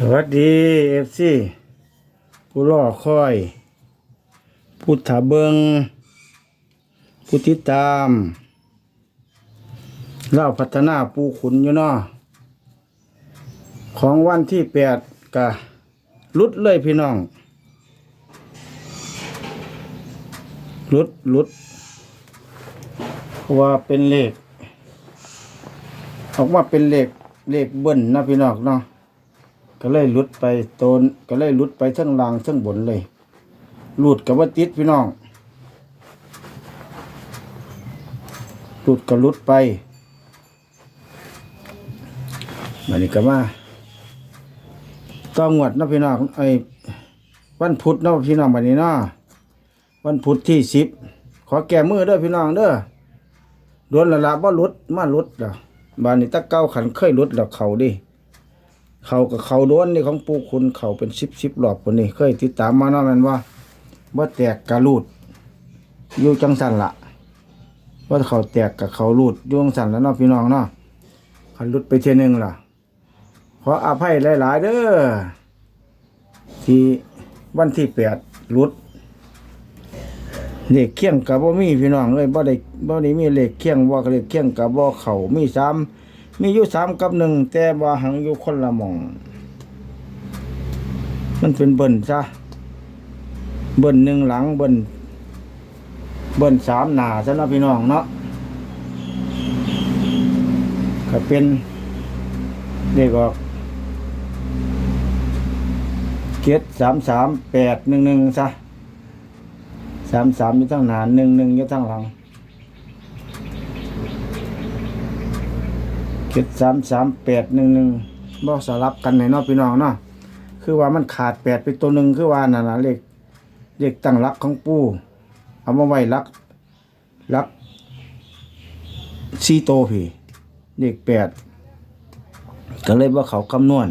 สวัสดีเอฟซีผู้รอคอย ผู้ถาเบิงผู้ติดตามเล่าพัฒนาปูขุนอยู่เนาะของวันที่แปดกะลุดเลยพี่น้องลุดลุดเพราะว่าเป็นเลขออกมาเป็นเลขเลขเบิ้ลนะพี่น้องเนาะ ก็เลยหลุดไปโตนก็เลยหลุดไปทั้งล่างทั้งบนเลยหลุดกับว่าติดพี่น้องหลุดก็หลุดไปมันนี้ก็มาต้องงวดนาะพี่น้องไอ้วันพุธนาะพี่น้องวันนี้นาะวันพุธที่สิบขอแก้มือเด้อพี่น้องเด้อโดนละละบ่หลุดมาหลุดแล้วบานนี้ตะเก้าขันเคยหลุดแล้วเขาดิ เขากับเขาด้วนนี่ของปูคุณเขาเป็นสิบสิบหลอบคนนี้เคยติดตามมาเนาะแมันว่าว่าแตกกระรูดอยู่จังสันละว่าเขาแตกกับเขารูดอยู่จังสันแล้วเนาะพี่น้องเนาะขันรุดไปเทียนึงล่ะขออภัยหลาย ๆ เด้อที่วันที่แปดรุดเลขเคียงกับบ่มีพี่น้องเลยบ่ได้บ่ได้มีเลขเคียงว่าเลขเคียงกับบ่เขามีสาม มีอยู่สามกับหนึ่งแต่ว่าหังอยู่คนละมอง มันเป็นเบิ่นซะ เบิ่นหนึ่งหลังเบิ่นเบิ่นสามหนาซะเนาะพี่น้องเนาะก็เป็นเด็กออกเกตสามสามแปดหนึ่งหนึ่งซะสามสามอยู่ทั้งหนาหนึ่งหนึ่งอยู่ทั้งหลัง จ็ดสามสามแปดหนึ่งหนึ่งบ่สลับกันในนาะพี่น้องเนาะคือว่ามันขาดแปดไปตัวหนึ่งคือว่านั่นน่ะเลขเลขตั้งรักของปู่เอามาไว้รักรักสี่โตพี่เลขแปดก็เลยว่าเขาคำนวณ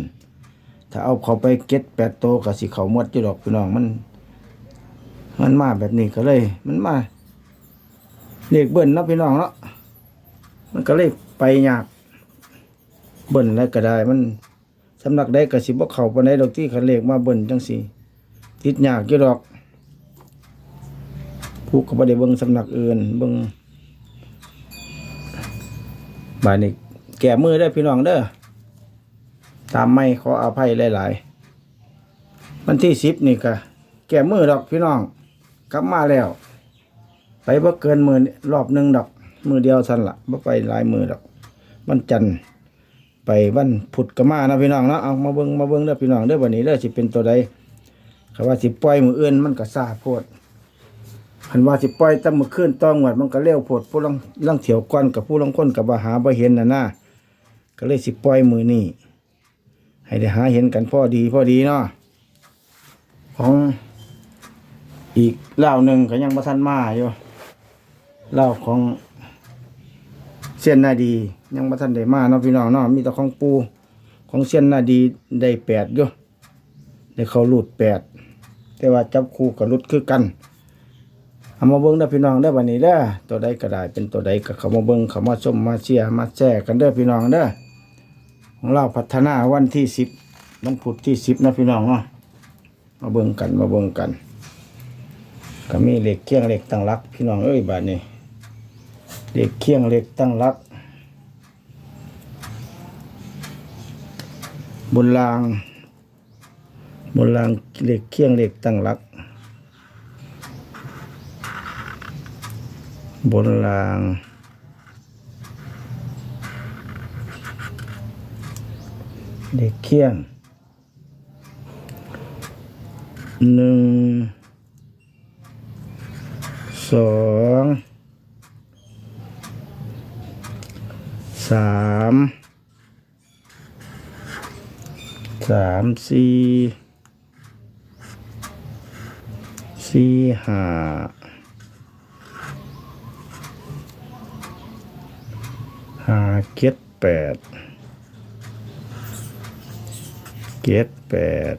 ถ้าเอาเขาไปเก็ตแปดโตวก็สิเขาหมดอยู่ดอกพี่น้องมัน มันมาแบบนี้ก็เลย มันมาเลขเบิ้ลนาะพี่น้องเนาะมันก็เลยไปยาก เบิ่นแล้วก็ได้มันสำนักได้ก็สิบ่เข้าปานใดดอกที่คันเลขมาเบิ่นจังซี่ติดยากอยู่ดอกผู้ก็บ่ได้เบิ่งสำนักอื่นเบิ่งบาดนี้แก้มือเด้พี่น้องเด้อตามไม่ขออภัยหลายๆวันที่10นี่ก็แก้มือดอกพี่น้อง กลับมาแล้ว ไปบ่เกินมือรอบหนึ่งดอก มือเดียวซั่นละบ่ไปหลายมือดอกวันจันทร์ ไปวันพุธก็มานะพี่น้องเนาะเอามาเบิ่งมาเบิ่งเด้อพี่น้องเด้อวันนี้เด้อสิเป็นตัวใดคำว่าสิปล่อยมืออื่นมันก็ซาโพดคันว่าสิปล่อยแต่มื้อคืนต้องวดมันก็เร็วโพดผู้ลังลังเถียวก่อนกับผู้ลังคนกับว่าหาบ่เห็นน่ะนะก็เลยสิปล่อยมือนี้ให้ได้หาเห็นกันพ่อดีพ่อดีเนาะของอีกเล่าหนึ่งก็ยังบ่ทันมาอยู่เล่าของ เส้นนาดี ยังมาทันได้มาเนาะพี่น้องเนาะมีแต่ของปูของเส้นนาดีได้แปดอยู่ได้เขาหลุดแปดแต่ว่าจับคู่กับลุดคือกันเอามาเบิ้งเด้พี่น้องเด้วันนี้เด้อตัวใดก็ได้เป็นตัวใดก็เขามาเบิ้งเขามาชมมาเชียร์มาแชร์กันเด้อพี่น้องเด้อของเราพัฒนาวันที่สิบวันพุธที่สิบนะพี่น้องเนาะมาเบิ้งกันมาเบิ้งกัน ก็มีเหล็กเคียงเหล็กตั้งรักพี่น้องเอ้ยบาดนี้ เหล็กเคี่ยงเหล็กตั้งรัก บนราง บนรางเหล็กเคี่ยงเหล็กตั้งรัก บนรางเหล็กเคี่ยงหนึ่งสอง สามสามสี่สี่ห้าห้าเจ็ดแปดเจ็ดแปด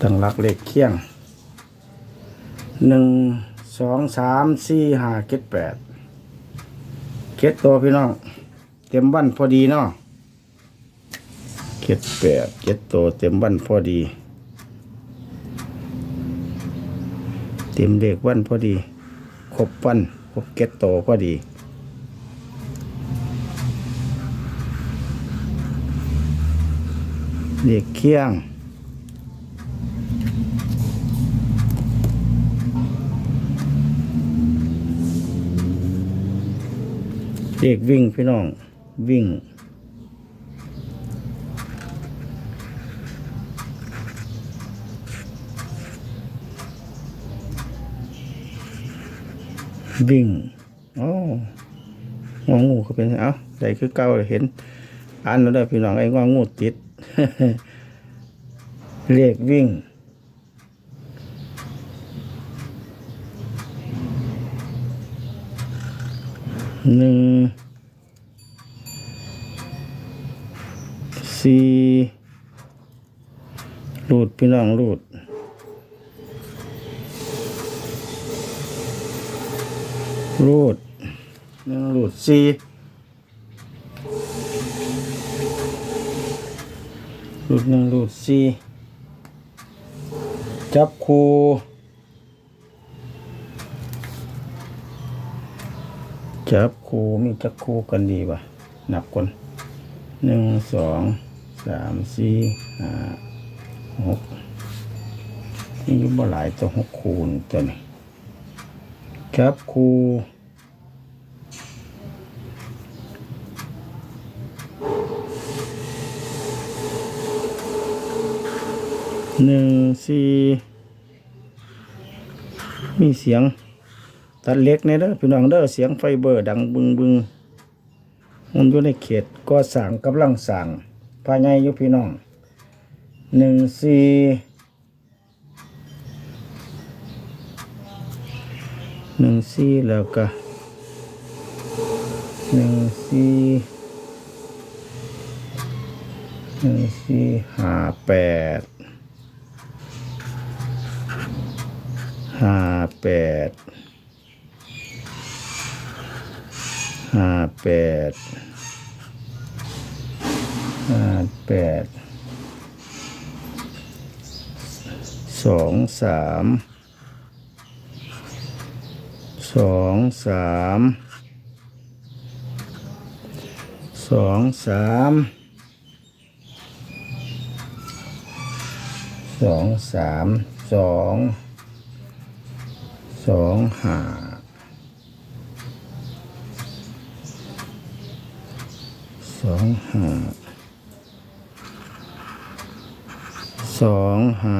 ตั้งหลักเลขเคียงหนึ่งสองสามสี่ห้าเจ็ดแปด เก็ดตัวพี่น้อง เต็มวันพอดีเนาะเจ็ดแปดเจ็ดโตเต็มวันพอดี เต็มเลขวันพอดี ครบวันครบเก็ตโตพอดีเลขเคียง เลขวิ่งพี่น้องวิ่ง วิ่งอ๋ององูก็เป็นเอ้าได้คือเก่าเห็นอ่านแล้วได้พี่น้องไอ้งองูติด เลขวิ่ง หนึ่งสี่รูดพี่น้องรูดรูดหนึ่งรูดสี่รูดหนึ่งรูดสี่จับคู จับคูมีจับคูกันดีป่ะนับก่อนหนึ่งสองสามสี่ห้าหกนี่ยุบหลายตัวหกคูณตัวนี้ครับครูหนึ่งสี่มีเสียง ตัดเล็กในเด้อพี่น้องเด้อเสียงไฟเบอร์ดังบึงบึงมันอยู่ในเขตก็สั่งกำลังสั่งภายในอยู่พี่น้องหนึ่งสี่หนึ่งสี่แล้วก็หนึ่งสี่หนึ่งสี่ห้าแปดห้าแปดห้า แปดห้าแปดสองสามสองสามสองสามสองสามสองสองห้า สองห้าสองห้า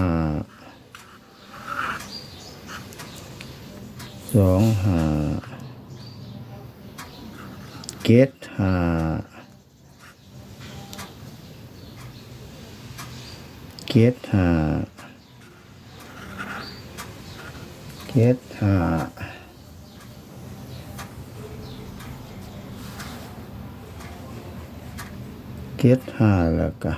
สองห้าเกตห้าเกตห้าเกตห้า เกตห้าแล้วก็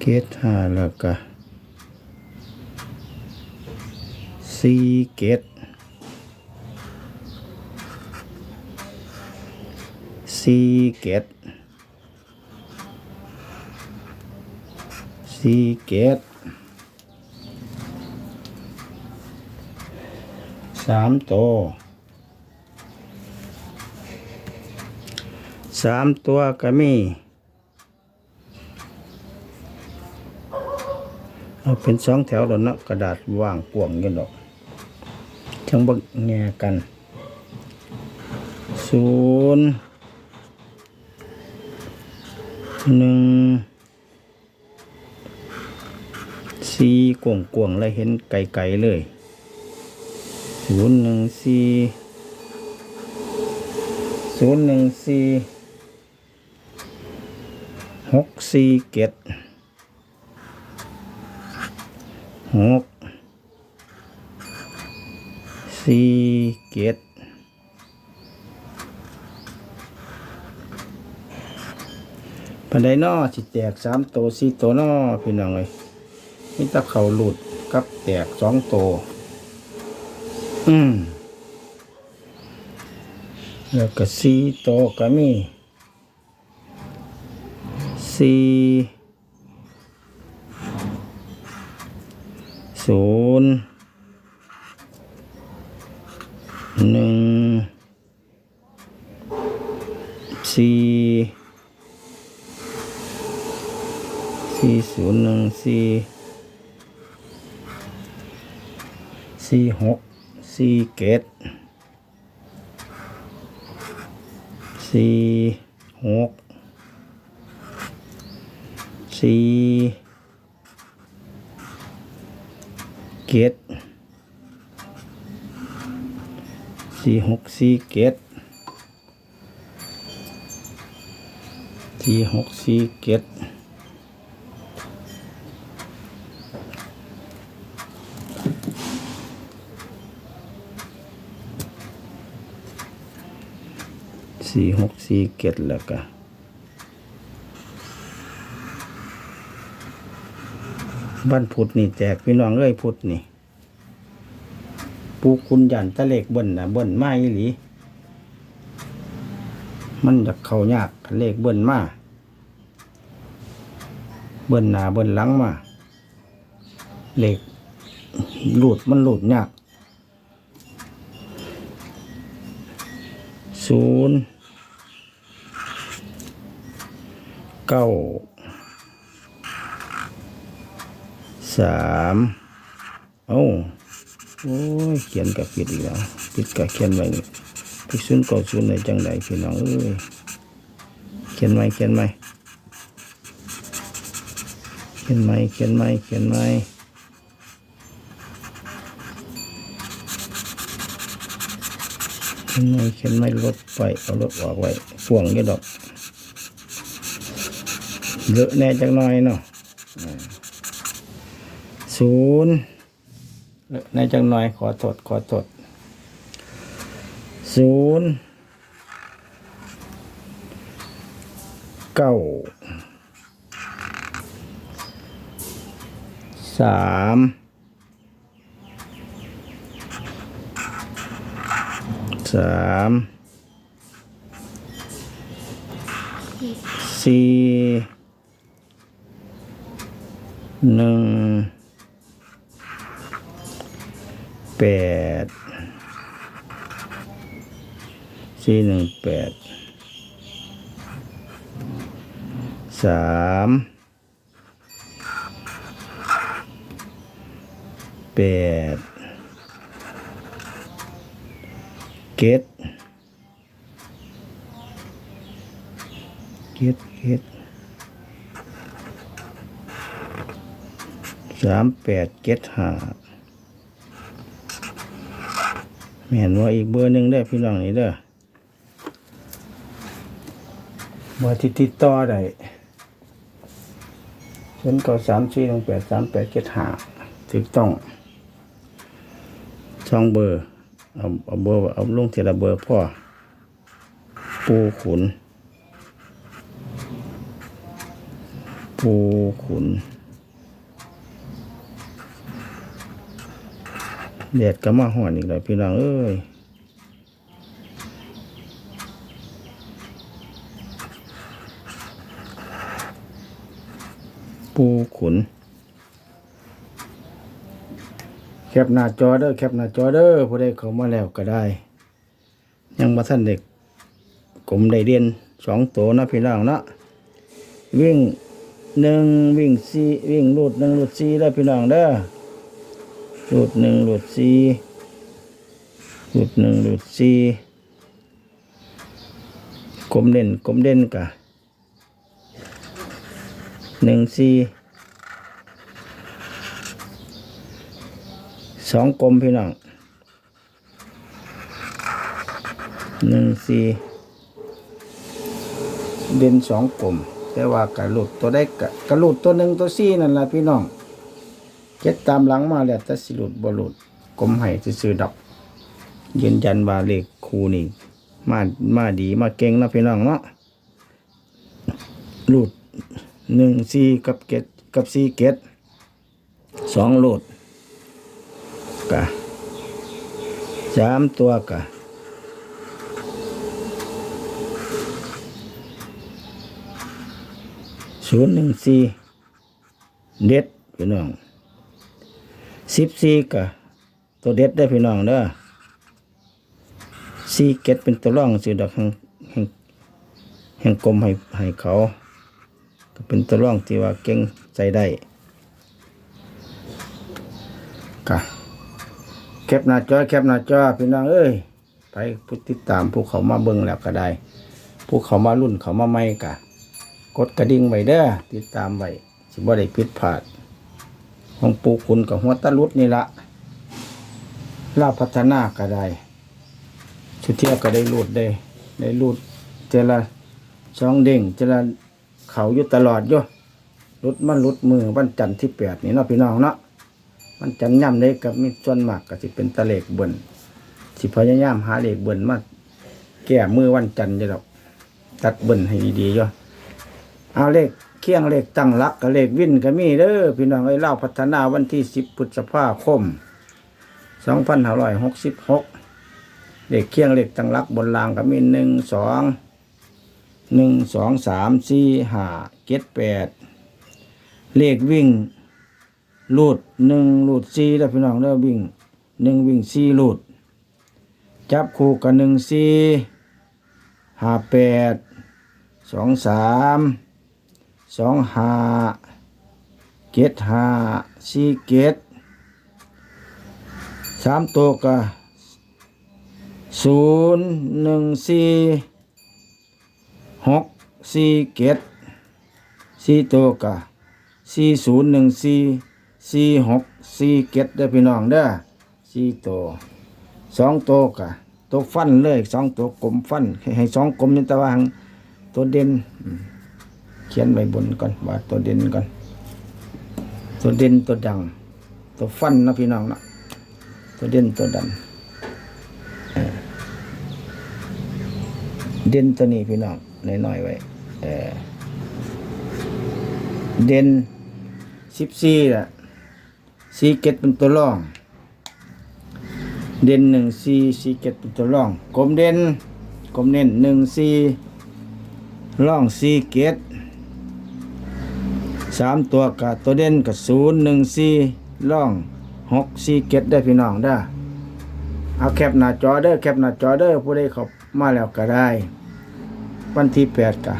เกตห้าแล้วก็ สามตัวสามตัวก็มีเอาเป็นสองแถวแล้วเนาะกระดาษว่างป่วงกันดอกจังบักแงกันศูนย์หนึ่งสี่กวงกวงๆเลยเห็นไกลๆเลย ศูนย์หนึ่งสี่ศูนย์หนึ่งสี่หกสี่เจ็ดหกสี่เจ็ดปันไดนอสิแตกสามโตสี่โตนอพี่น้องเลยมีตะเขาหลุดกับแตกสองโต อืม แล้วก็สี่โตวก็มีสี่ศูนย์หนึ่งสี่สี่ศูนย์หนึ่งสี่สี่หก สี่เกตสี่หกสี่เกตสี่หกสี่เกตสี่หกสี่เกต สี่หกสี่เกตแล้วก็บ้านพุทธนี่แจกพี่น้องเอ้ยพุทธนี่ปูคุณยันตะเล็กเบิ่นนะเบิ่นมาอีหลีมันอยากเข้ายากเลขเบิ่นมาเบิ่นหน้าเบิ่นหลังมาเลขหลุดมันหลุดยากศูนย์ เก้าสามเอ้าโอ้ยเขียนกับผิดอีกแล้วผิดกับเขียนไว้พิกซุนเก่าซุนในจังใดพี่น้องเอ้ยเขียนไหมเขียนไหมเขียนไหมเขียนไหมเขียนไหมเขียนไหมเขียนไหมรถไปเอารถออกไว้พ่วงนี่ดอก เลอะแน่จังหน่อยเนาะศูนย์ในจังหน่อย ขอโทษขอโทษศูนย์เก้าสามสามสี่ หนึ่งแปดสี่หนึ่งแปดสามแปดเกตเกตเกต สามแปดเกตห้าแม่นว่าอีกเบอร์หนึ่งได้พี่น้องนี่เด้อเบอร์ที่ติดต่อได้ฉันก็สามสี่หนึ่งแปดสามแปดเจ็ดห้าถูกต้องช่องเบอร์เอาเอาเบอร์เอาลงทีละเบอร์พ่อปูขุน ปูขุน แดดก็มาห่อนอีกแล้วพี่น้องเอ้ยปูขุน แคปหน้าจอเด้อแคปหน้าจอเด้อผู้ใดเข้ามาแล้วก็ได้ ยังมาท่านเด็กกลมได้เรียนสองตัวนะพี่น้องเนาะวิ่งหนึ่งวิ่งสี่วิ่งรูดหนึ่งรูดสี่ได้พี่น้องเด้อ หลุดหนึ่งหลุดสี่หลุดหนึ่งหลุดสี่กลมเด่นกลมเด่นกะหนึ่งสี่สองกลมพี่น้องหนึ่งสี่เด่นสองกลมแต่ว่ากะหลุดตัวได้กะกะหลุดตัวหนึ่งตัวสี่นั่นแหละพี่น้อง เก็ดตามหลังมาแล้วจะสิหลุดบ่หลุดกลมไห้ซื้อดอก ยืนยันว่าเลขคูนี่ มามาดีมาเก่งนะพี่น้องเนาะหลุดหนึ่งสี่กับเกตกับสี่เกตสองหลุดกะสามตัวกะศูนย์หนึ่งสี่เด็ดพี่น้อง สิบสี่ก็ตัวเด็ดได้พี่น้องเด้อสี่เก็ดเป็นตัวร่องสิดอกแห่งแห่งแห่งกลมให้ให้เขา ก็เป็นตัวร่องที่ว่าเก่งใจได้กะแคปหน้าจอแคปหน้าจอพี่น้องเอ้ยไปผู้ติดตามผู้เขามาเบิ่งแล้วก็ได้ ผู้เขามารุ่นเขามาใหม่กะ กดกระดิ่งไว้เด้อติดตามไว้สิบ่ได้ผิดพลาด ของปูคุณกับหัวตะลุดนี่ละลาพัฒนาก็ได้ชุดเที่ยวก็ได้รูดได้ ได้รูดเจละช่องเด้งเจละเขาอยู่ตลอดอยู่รุดมันรุดมือวันจันทร์ที่แปดนี่เนาะพี่น้องเนาะมันจันทร์ย่ำได้กับมีส่วนมากก็สิเป็นตะเลกเบิ่นสิพยายามหาเลขเบิ่นมาแก้มือวันจันทร์จะดอก ตัดเบิ่นให้ดีๆอยู่เอาเลข เคียงเลขตั้งลักกับเลขวินก็มีเด้อพี่น้องไอ้เล่าพัฒนาวันที่สิบพฤษภาคมสองพันห้าร้อยหกสิบหกเลขเคียงเลขตั้งลักบนรางก็มีหนึ่งสองหนึ่งสองสามสี่ห้าเจ็ดแปดเลขวิ่งลูดหนึ่งลูดสี่แล้วพี่น้องเด้อวิ่งหนึ่งวิ่งสี่ลูด จับคู่กับหนึ่งสี่ห้าแปดสองสาม สองห้าเกตห้าสี่เกตสามตัวก็ศูนย์หนึ่งสี่หกสี่เกตสี่ตัวก็สี่ศูนย์หนึ่งสี่สี่หกสี่เกตได้อพี่น้องเด้อสี่ตัวสองตัวก็ตัวฟันเลยสองตัวกลมฟันให้สองกลมนี่แต่ว่างตัวเด่น เขียนไว้บนก่อนว่าตัวเด่นก่อน ตัวเด่นตัวดัง ตัวฟันนะพี่น้องนะตัวเด่นตัวดังเด่นตัวนี้พี่น้องน้อยๆไว้เด่นสิบสี่ละสี่เกตเป็นตัวรอง เด่นหนึ่งสี่สี่เกตเป็นตัวรอง กลมเด่นกลมเน้นหนึ่งสี่ล่องสี่เกต สามตัวกับตัวเด่นกับศูนย์หนึ่งสี่ล่องหกสี่เกตได้พี่น้องได้เอาแคปหน้าจอเด้อแคปหน้าจอเด้อผู้ใดเขามาแล้วก็ได้ วันที่แปดกะ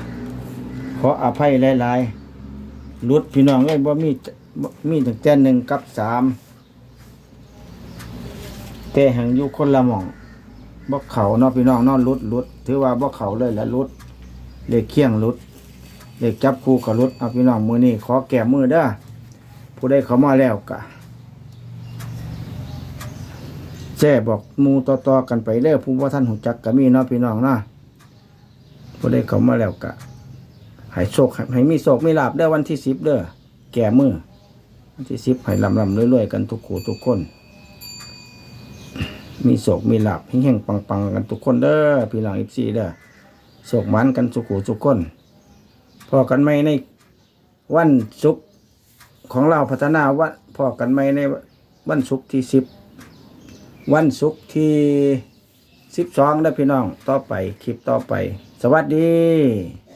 ขออภัยหลายๆรุดพี่น้องเอ้ยบ่มีมีตั้งแต่หนึ่งกับสามแต่แห่งอยู่คนละหม่องบ่เขาเนาะพี่น้องนาะรุดรุดถือว่าบ่เขาเลยละรุดเลขเคียงรุด เลขจับคู่กับรุดเอาพี่น้องมือนี่ขอแก้มือเด้อผู้ใดเขามาแล้วกะแจ้บอกมูต่อๆกันไปเด้อผู้ว่าท่านหูจักก็มีเนาะพี่น้องนาะผู้ใดเขามาแล้วกะให้โชคให้ให้มีโชคมีลาบเด้อวันที่สิบเด้อแก่มือวันที่สิบให้ลำลำๆรวยๆกันทุกขู่ทุกคนมีโศกมีลาบแห่งๆปังๆ กันทุกคนเด้อพี่น้องอีซีเด้อโศกมันกันสุขุสุขคน พอกันไม่ในวันศุกร์ของเราพัฒนาวันพอกันไม่ในวันศุกร์ที่สิบวันศุกร์ที่สิบสองนะพี่น้องต่อไปคลิปต่อไป สวัสดี